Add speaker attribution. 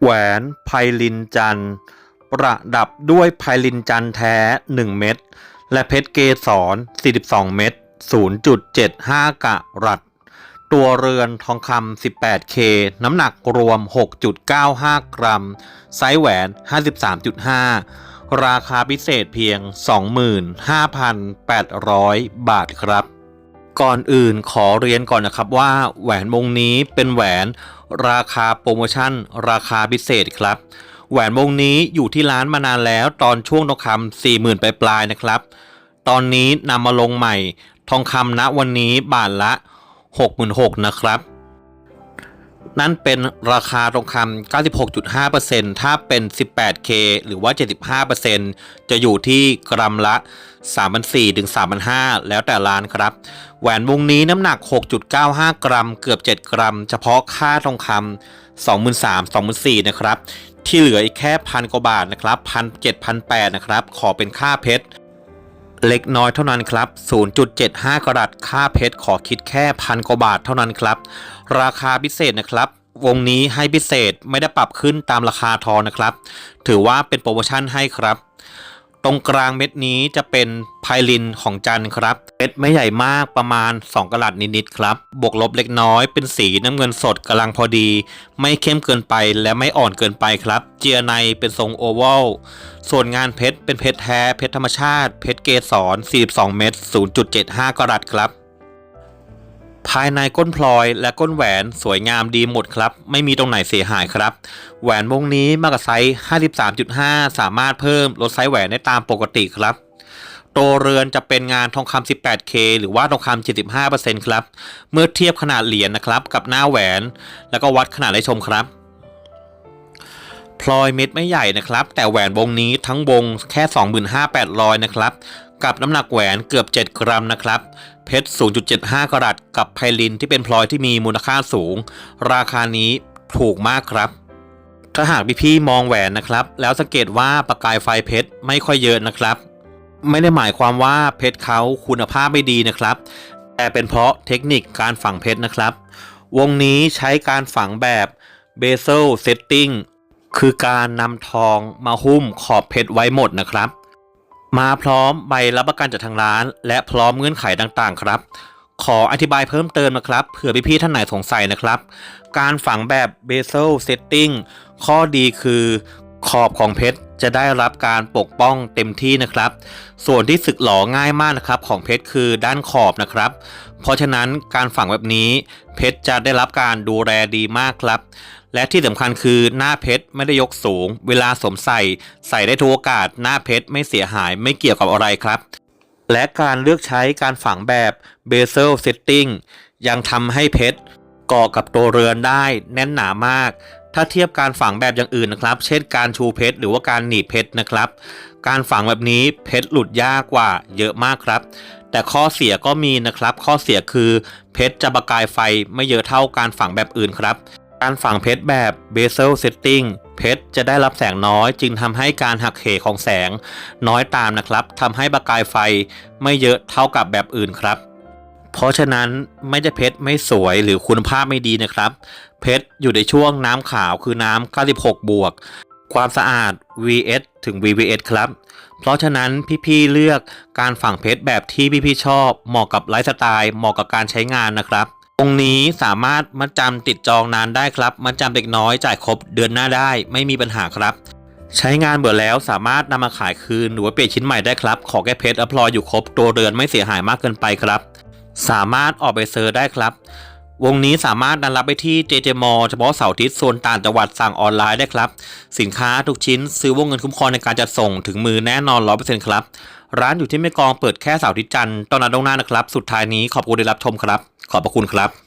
Speaker 1: แหวนไพลินจันทร์ ประดับด้วยไพลินจันทร์แท้ 1 เม็ดและเพชรเกสร 42 เม็ด0.75 กะรัตตัวเรือนทองคำ 18K น้ำหนักรวม 6.95 กรัม ไซส์แหวน 53.5 ราคาพิเศษเพียง 25,800 บาทครับ ก่อนอื่นขอเรียนก่อนนะครับว่าแหวนวงนี้เป็นแหวนราคาโปรโมชั่น ราคาพิเศษครับ แหวนวงนี้อยู่ที่ร้านมานานแล้วตอนช่วงทองคำสี่หมื่นปลายๆนะครับ ตอนนี้นำมาลงใหม่ ทองคำณวันนี้บาทละ 66,000นะครับ นั่นเป็นราคาทองคำ 96.5%ถ้าเป็น 18K หรือว่า 75%จะอยู่ที่กรัมละ 3,400ถึง3,500 แล้วแต่ร้านครับ แหวนวงนี้น้ำหนัก 6.95 กรัม เกือบ 7 กรัม เฉพาะค่าทองคำ23,000 24,000นะครับ ที่เหลืออีกแค่พันกว่าบาทนะครับพันเจ็ดพันแปดนะครับ ขอเป็นค่าเพชร เล็กน้อยเท่านั้นครับ 0.75 กรัตค่าเพชรขอคิดแค่พันกว่าบาทเท่านั้นครับ ราคาพิเศษนะครับ วงนี้ให้พิเศษไม่ได้ปรับขึ้นตามราคาทองนะครับ ถือว่าเป็นโปรโมชั่นให้ครับ ตรงกลางเม็ดนี้จะเป็นไพลินของจันครับ เม็ดไม่ใหญ่มากประมาณ 2กะลัดนิดๆครับ บวกลบเล็กน้อยเป็นสีน้ำเงินสดกำลังพอดี ไม่เข้มเกินไปและไม่อ่อนเกินไปครับ เจียในเป็นทรงโอวัลส่วนงานเพชรเป็นเพชรแท้เพชรธรรมชาติ เพชรเกสร 42 เม็ด0.75กรัตครับ ภายในก้นพลอยและก้นแหวนสวยงามดีหมดครับ ไม่มีตรงไหนเสียหายครับ แหวนวงนี้มากไซส์ 53.5 สามารถเพิ่มลดไซส์แหวนได้ตามปกติครับ ตัวเรือนจะเป็นงานทองคำ 18K หรือว่าทองคำ 75%ครับ เมื่อเทียบขนาดเหรียญนะครับ กับหน้าแหวน แล้วก็วัดขนาดให้ชมครับพลอยเม็ดไม่ใหญ่นะครับ แต่แหวนวงนี้ทั้งวงแค่ 25,800 นะครับ กับน้ำหนักแหวนเกือบ 7 กรัมนะครับ เพชร 0.75 กรัตกับไพลินที่เป็นพลอยที่มีมูลค่าสูง ราคานี้ถูกมากครับ ถ้าหากพี่ๆมองแหวนนะครับ แล้วสังเกตว่าประกายไฟเพชรไม่ค่อยเยอะนะครับ ไม่ได้หมายความว่าเพชรเขาคุณภาพไม่ดีนะครับ แต่เป็นเพราะเทคนิคการฝังเพชรนะครับ วงนี้ใช้การฝังแบบ Bezel Setting คือการนำทองมาหุ้มขอบเพชรไว้หมดนะครับ มาพร้อมใบรับประกันจากทางร้าน และพร้อมเงื่อนไขต่างๆ ครับ ขออธิบายเพิ่มเติมนะครับเผื่อพี่ๆท่านไหนสงสัยนะครับ การฝังแบบ Bezel Setting ข้อดีคือ ขอบของเพชรจะได้รับการปกป้องเต็มที่นะครับ ส่วนที่สึกหลอง่ายมากนะครับ ของเพชรคือด้านขอบนะครับ เพราะฉะนั้นการฝังแบบนี้ เพชรจะได้รับการดูแลดีมากครับ และที่สำคัญคือหน้าเพชรไม่ได้ยกสูง เวลาสวมใส่ใส่ได้ทุกโอกาส หน้าเพชรไม่เสียหายไม่เกี่ยวกับอะไรครับ และการเลือกใช้การฝังแบบ Bezel Setting ยังทำให้เพชรเกาะกับตัวเรือนได้แน่นหนามาก ถ้าเทียบการฝังแบบอย่างอื่นนะครับ เช่นการชูเพชรหรือว่าการหนีบเพชรนะครับ การฝังแบบนี้เพชรหลุดยากกว่าเยอะมากครับ แต่ข้อเสียก็มีนะครับ ข้อเสียคือเพชรจะประกายไฟไม่เยอะเท่าการฝังแบบอื่นครับ การฝังเพชรแบบ Bezel Setting เพชรจะได้รับแสงน้อยจึงทำให้การหักเหของแสงน้อยตามนะครับทำให้ประกายไฟไม่เยอะเท่ากับแบบอื่นครับ เพราะฉะนั้นไม่จะเพชรไม่สวยหรือคุณภาพไม่ดีนะครับ เพชรอยู่ในช่วงน้ำขาวคือน้ำ 96 บวก ความสะอาด VS ถึง VVS ครับ เพราะฉะนั้นพี่ๆเลือกการฝังเพชรแบบที่พี่ๆชอบ เหมาะกับไลฟ์สไตล์เหมาะกับการใช้งานนะครับตรงนี้สามารถมัดจำติดจองนานได้ครับ มัดจำเด็กน้อยจ่ายครบเดือนหน้าได้ไม่มีปัญหาครับ ใช้งานเบื่อแล้วสามารถนำมาขายคืนหรือว่าเปลี่ยนชิ้นใหม่ได้ครับ ขอแค่เพชรและพลอยอยู่ครบตัวเรือนไม่เสียหายมากเกินไปครับ สามารถออกไปเซอร์ได้ครับ วงนี้สามารถนัดรับไปที่เจเจมอเฉพาะเสาร์อาทิตย์โซนต่างจังหวัดสั่งออนไลน์ได้ครับ สินค้าทุกชิ้นซื้อวงเงินคุ้มครองในการจัดส่งถึงมือแน่นอน 100%ครับ ร้านอยู่ที่แม่กองเปิดแค่เสาร์อาทิตย์จันทร์ตอนนัดตรงหน้านะครับ สุดท้ายนี้ขอบคุณที่รับชมครับ ขอบพระคุณครับ